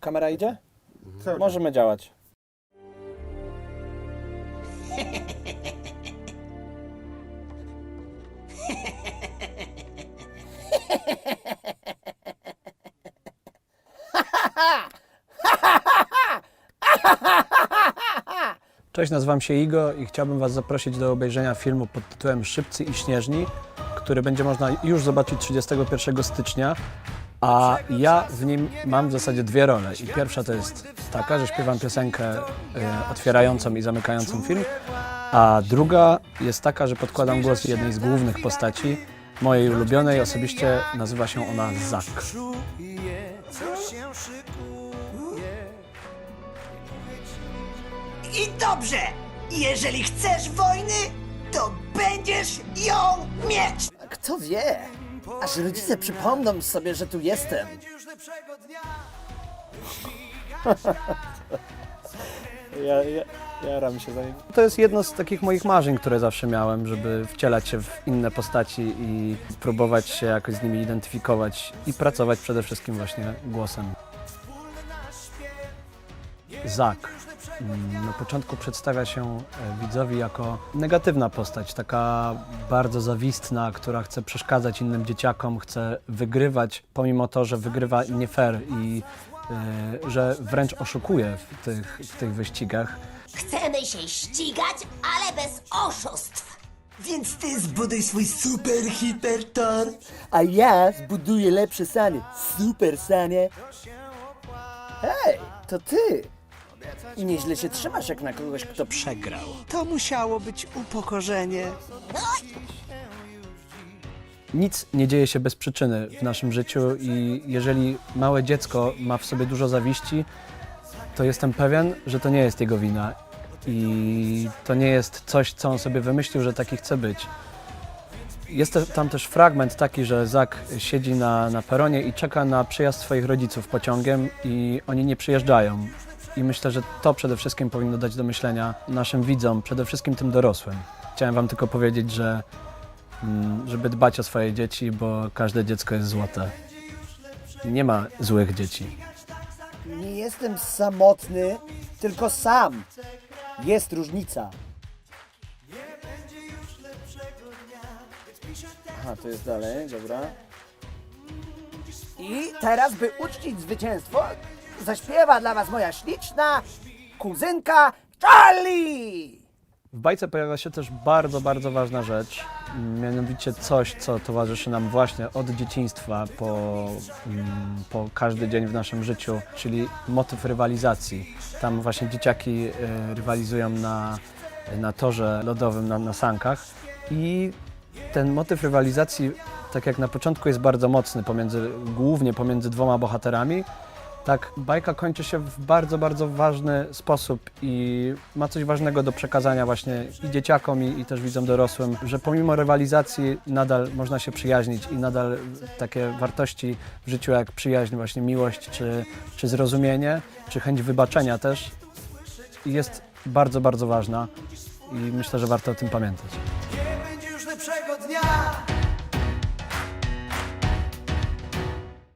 Kamera idzie? Możemy działać. Cześć, nazywam się Igo i chciałbym Was zaprosić do obejrzenia filmu pod tytułem Szybcy i Śnieżni, który będzie można już zobaczyć 31 stycznia. A ja w nim mam w zasadzie dwie role. I pierwsza to jest taka, że śpiewam piosenkę e, otwierającą i zamykającą film, a druga jest taka, że podkładam głos jednej z głównych postaci, mojej ulubionej. Osobiście nazywa się ona Zak. I dobrze! Jeżeli chcesz wojny, to będziesz ją mieć! Kto wie? Aż rodzice przypomną sobie, że tu jestem. Ja, ja, jaram się za nim. To jest jedno z takich moich marzeń, które zawsze miałem, żeby wcielać się w inne postaci i próbować się jakoś z nimi identyfikować i pracować przede wszystkim właśnie głosem. Zak. Mm, Na początku przedstawia się e, widzowi jako negatywna postać, taka bardzo zawistna, która chce przeszkadzać innym dzieciakom, chce wygrywać, pomimo to, że wygrywa nie fair i e, że wręcz oszukuje w tych, w tych wyścigach. Chcemy się ścigać, ale bez oszustw. Więc ty zbuduj swój super hipertor. A ja zbuduję lepsze sanie. Super sanie. Hej, to ty. I nieźle się trzymasz jak na kogoś, kto przegrał. To musiało być upokorzenie. Nic nie dzieje się bez przyczyny w naszym życiu i jeżeli małe dziecko ma w sobie dużo zawiści, to jestem pewien, że to nie jest jego wina i to nie jest coś, co on sobie wymyślił, że taki chce być. Jest te- tam też fragment taki, że Zak siedzi na, na peronie i czeka na przyjazd swoich rodziców pociągiem i oni nie przyjeżdżają. I myślę, że to przede wszystkim powinno dać do myślenia naszym widzom, przede wszystkim tym dorosłym. Chciałem Wam tylko powiedzieć, że mm, żeby dbać o swoje dzieci, bo każde dziecko jest złote. Nie ma złych dzieci. Nie jestem samotny, tylko sam. Jest różnica. Aha, to jest dalej, dobra. I teraz, by uczcić zwycięstwo, zaśpiewa dla was moja śliczna kuzynka Charlie! W bajce pojawia się też bardzo, bardzo ważna rzecz, mianowicie coś, co towarzyszy nam właśnie od dzieciństwa po, mm, po każdy dzień w naszym życiu, czyli motyw rywalizacji. Tam właśnie dzieciaki e, rywalizują na, na torze lodowym, na, na sankach i ten motyw rywalizacji, tak jak na początku jest bardzo mocny, pomiędzy, głównie pomiędzy dwoma bohaterami, tak, bajka kończy się w bardzo, bardzo ważny sposób i ma coś ważnego do przekazania właśnie i dzieciakom, i, i też widzom dorosłym, że pomimo rywalizacji nadal można się przyjaźnić i nadal takie wartości w życiu jak przyjaźń, właśnie miłość, czy, czy zrozumienie, czy chęć wybaczenia też jest bardzo, bardzo ważna i myślę, że warto o tym pamiętać.